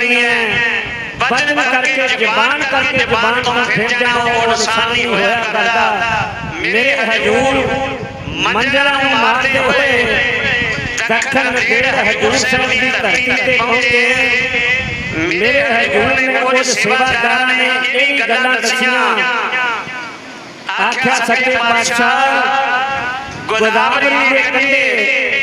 جانی ہے۔ بچن کر کے، جبان کر کے، جبان کو پھر جاؤ اور سانی ہویا کرتا۔ میرے حجور، منجلہ مارتے ہوئے۔ دکھن دیر حجور صاحب کی ترقی تے پہنچے۔ میرے حجور میں نے وہ دارہ نے ایک گلہ دسیاں۔ آکھا سکے بادشاہ، گوداوری دے کنڈے۔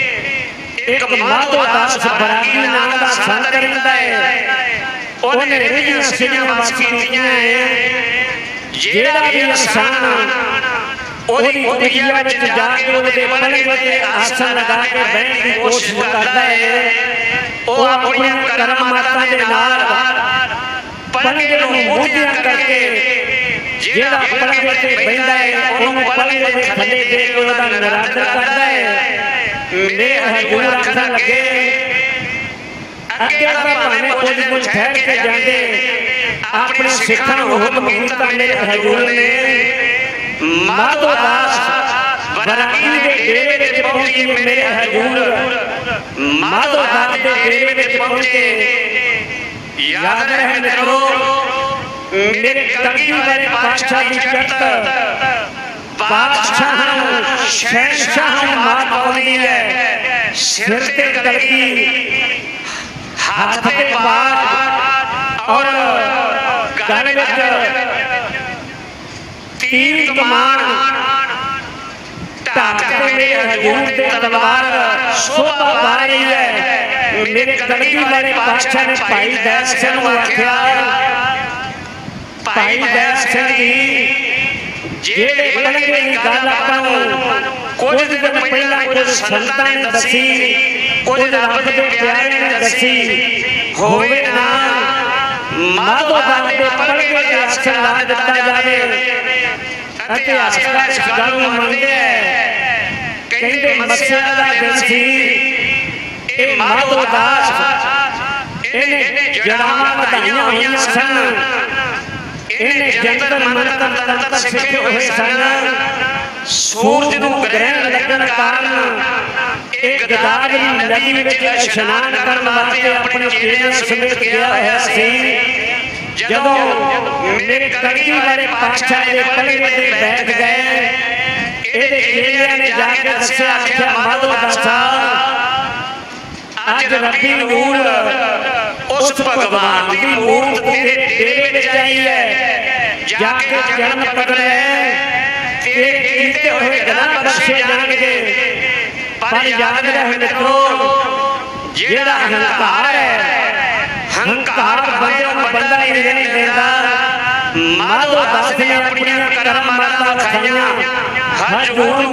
ایک ماتو داس براتی نام سن کرندا ہے اونے رجیاں سجیاں باقی رجیاں ہیں جیڑا بھی انسان اوہی قدیہ وچ جا کے اوہدے پڑھے وچ آسا لگا کے بیٹھ دی کوشش کردا ہے او اپنے کراماتاں دے نال پڑھے نو موجیاں کر کے جیڑا پڑھے تے بہندا ہے اونوں پڑھے دے تھلے دے کے اوہدا نرادر کردا ہے میرے ہر گناہ اچھا لگے۔ اگے دا پانے کچھ کچھ ٹھہر کے جاندے اپنے سکھاں بہت مقبولتا میرے حضور نے۔ مادو داس برائی دے ڈیرے وچ پہنچی میرے حضور۔ مادو داس دے ڈیرے وچ پہنچے۔ یاد رہے میرو میرے قلبی والے بادشاہ دی چرت بادشاہ ہوں شہنشاہ ہوں ماں ہے سرتے پہ کلگی ہاتھ پہ بات اور گانے تین کمان ٹاکتے میں حجور دے تلوار سوپا بھائی ہے میرے کلگی والے بادشاہ نے پائی دیسن ہوا کیا پائی دیسن ہی ਜਿਹੜੇ ਕਲਗੇ ਦੀ ਗੱਲ ਆਪਾਂ ਨੂੰ ਕੁਝ ਦਿਨ ਪਹਿਲਾਂ ਕੁਝ ਸੰਤਾਂ ਨੇ ਦੱਸੀ ਕੁਝ ਰੱਬ ਦੇ ਪਿਆਰਿਆਂ ਨੇ ਦੱਸੀ ਹੋਵੇ ਨਾ ਮਾਧੋ ਦਾਸ ਦੇ ਪਲਗੇ ਦੇ ਆਸਣ ਲਾ ਦਿੱਤਾ ਜਾਵੇ। ਇਤਿਹਾਸਕਾਰ ਇਸ ਗੱਲ ਨੂੰ ਮੰਨਦੇ ਹੈ। ਕਹਿੰਦੇ ਮੱਸਿਆ ਦਾ ਦਿਨ ਸੀ। ਇਹ ਮਾਧੋ ਦਾਸ ਇਹਨੇ ਜੜਾਵਾਂ ਵਧਾਈਆਂ ਹੋਈਆਂ ਸਨ। ਇਹਨੇ ਜੰਤਰ ਮੰਤਰ ਤੰਤਰ ਸਿੱਖੇ ਹੋਏ ਸਨ ਸੂਰਜ ਨੂੰ ਗ੍ਰਹਿਣ ਲੱਗਣ ਕਾਰਨ ਇਹ ਗਦਾਵਰੀ ਨਦੀ ਵਿੱਚ ਇਸ਼ਨਾਨ ਕਰਨ ਵਾਸਤੇ ਆਪਣੇ ਚੇਲਿਆਂ ਸਮੇਤ ਗਿਆ ਹੋਇਆ ਸੀ ਜਦੋਂ ਮੇਰੇ ਕਲਗੀ ਵਾਲੇ ਪਾਤਸ਼ਾਹ ਦੇ ਪਲੜੇ ਤੇ ਬੈਠ ਗਏ ਇਹਦੇ ਚੇਲਿਆਂ ਨੇ ਜਾ ਕੇ ਦੱਸਿਆ ਆਖਿਆ ਮਾਧੋ ਦਾਸਾ ਅੱਜ ਰੱਬੀ ਨੂਰ ਉਸ ਭਗਵਾਨ ਦੀ ਮੂਰਤ ਤੇਰੇ ਡੇਰੇ ਵਿੱਚ ਆਈ ਹੈ। ਜਾ ਕੇ ਚਰਨ ਪਕੜੇ ਤੇਰੇ ਕੀਤੇ ਹੋਏ ਗੁਨਾਹ ਬਖਸ਼ੇ ਜਾਣਗੇ। ਪਰ ਯਾਦ ਰਹੇ ਮਿੱਤਰੋ, ਜਿਹੜਾ ਹੰਕਾਰ ਹੈ, ਹੰਕਾਰ ਬੰਦੇ ਨੂੰ ਬੰਦਾ ਹੀ ਨਹੀਂ ਦਿੰਦਾ। ਮਾਧੋ ਦਾਸ ਨੇ ਆਪਣੀਆਂ ਕਰਮ ਮਾਤਾ ਵਿਖਾਈਆਂ ਹਜੂਰ